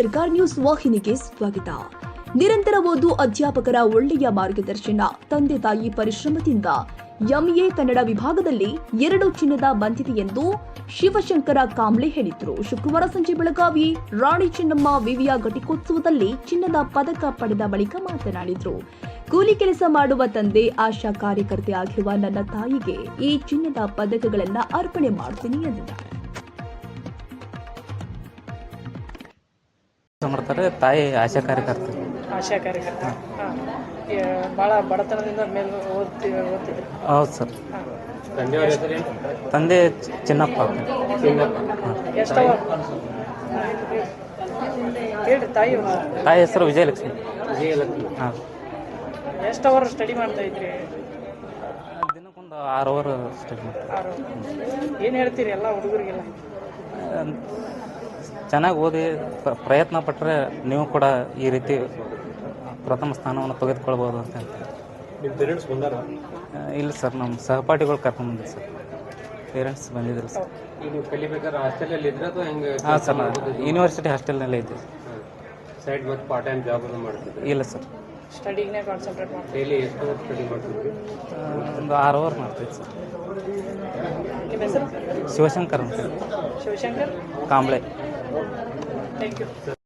ಸರ್ಕಾರ್ ನ್ಯೂಸ್ ವಾಹಿನಿಗೆ ಸ್ವಾಗತ. ನಿರಂತರ ಓದು ಅಧ್ಯಾಪಕರ ಒಳ್ಳೆಯ ಮಾರ್ಗದರ್ಶನ, ತಂದೆ ತಾಯಿ ಪರಿಶ್ರಮದಿಂದ. ಎಂಎ ಕನ್ನಡ ವಿಭಾಗದಲ್ಲಿ ಎರಡು ಚಿನ್ನದ ಬಂದಿದೆ ಎಂದು ಶಿವಶಂಕರ ಕಾಂಬ್ಳೆ ಹೇಳಿದರು. ಶುಕ್ರವಾರ ಸಂಜೆ ಬೆಳಗಾವಿ ರಾಣಿ ಚೆನ್ನಮ್ಮ ವಿವಿಯ ಘಟಿಕೋತ್ಸವದಲ್ಲಿ ಚಿನ್ನದ ಪದಕ ಪಡೆದ ಬಳಿಕ ಮಾತನಾಡಿದರು. ಕೂಲಿ ಕೆಲಸ ಮಾಡುವ ತಂದೆ, ಆಶಾ ಕಾರ್ಯಕರ್ತೆ ಆಗಿರುವ ನನ್ನ ತಾಯಿಗೆ ಈ ಚಿನ್ನದ ಪದಕಗಳನ್ನು ಅರ್ಪಣೆ ಮಾಡ್ತೀನಿ ಎಂದಿದ್ದಾರೆ ಮಾಡ್ತಾರೆ? ತಾಯಿ ಆಶಾ ಕಾರ್ಯಕರ್ತೆ ಆಶಾ ಕಾರ್ಯಕರ್ತ. ಹಾಂ. ಭಾಳ ಬಡತನದಿಂದ ಮೇಲೆ ಓದ್ತಿ ಓದ್ತಿದ್ರು ಹೌದು ಸರ್. ತಂದೆ ಚಿ- ಚಿನ್ನಪ್ಪ. ಎಷ್ಟವ? ಹೇಳ್ರಿ ತಾಯಿ ತಾಯಿ ಹೆಸರು ವಿಜಯಲಕ್ಷ್ಮಿ. ಹಾಂ. ಎಷ್ಟು ಅವರ್ ಸ್ಟಡಿ ಮಾಡ್ತಾ ಇದ್ರಿ? ದಿನಕ್ಕೊಂದು ಆರು ಅವರ್ ಸ್ಟಡಿ ಮಾಡ್ತಾರೆ ಆರು ಏನು ಹೇಳ್ತೀರಿ ಎಲ್ಲ ಹುಡುಗರಿಗೆಲ್ಲ? ಚೆನ್ನಾಗಿ ಓದಿ ಪ್ರ- ಪ್ರಯತ್ನ ಪಟ್ಟರೆ ನೀವು ಕೂಡ ಈ ರೀತಿ ಪ್ರಥಮ ಸ್ಥಾನವನ್ನು ತೆಗೆದುಕೊಳ್ಬೋದು ಅಂತ ಇಲ್ಲ ಸರ್ ನಮ್ಮ ಸಹಪಾಠಿಗಳು ಕರ್ಕೊಂಡು ಬಂದಿದ್ದು ಸರ್. ಪೇರೆಂಟ್ಸ್ ಬಂದಿದ್ರು ಸರ್. ಈಗ ನೀವು ಕಲಿಬೇಕಾದ್ರೆ ಹಾಸ್ಟೆಲಲ್ಲಿ ಇದ್ರೆ ಅಥವಾ ಹೆಂಗೆ ಹಾಂ ಸರ್ ನಾನು ಯೂನಿವರ್ಸಿಟಿ ಹಾಸ್ಟೆಲ್ನಲ್ಲೇ ಇದ್ದೆ ಸೈಡ್ ಮತ್ತು ಪಾರ್ಟ್ ಟೈಮ್ ಜಾಬ್ ಅನ್ನು ಮಾಡ್ತಿದ್ದೆ ಇಲ್ಲ ಸರ್. ಸ್ಟಡಿಗೆ ಕಾನ್ಸಂಟ್ರೇಟ್ ಮಾಡ್ತೀವಿ. ಡೈಲಿ ಎಷ್ಟು ಅವರ್ ಸ್ಟಡಿ ಮಾಡ್ತಿದ್ವಿ ಒಂದು ಆರು ಅವರ್ ಮಾಡ್ತೀವಿ ಸರ್. ನಿಮ್ಮ ಹೆಸರು? ಶಿವಶಂಕರ್ ಅಂತ ಶಿವಶಂಕರ್? ಕಾಂಬ್ಳೆ. Thank you.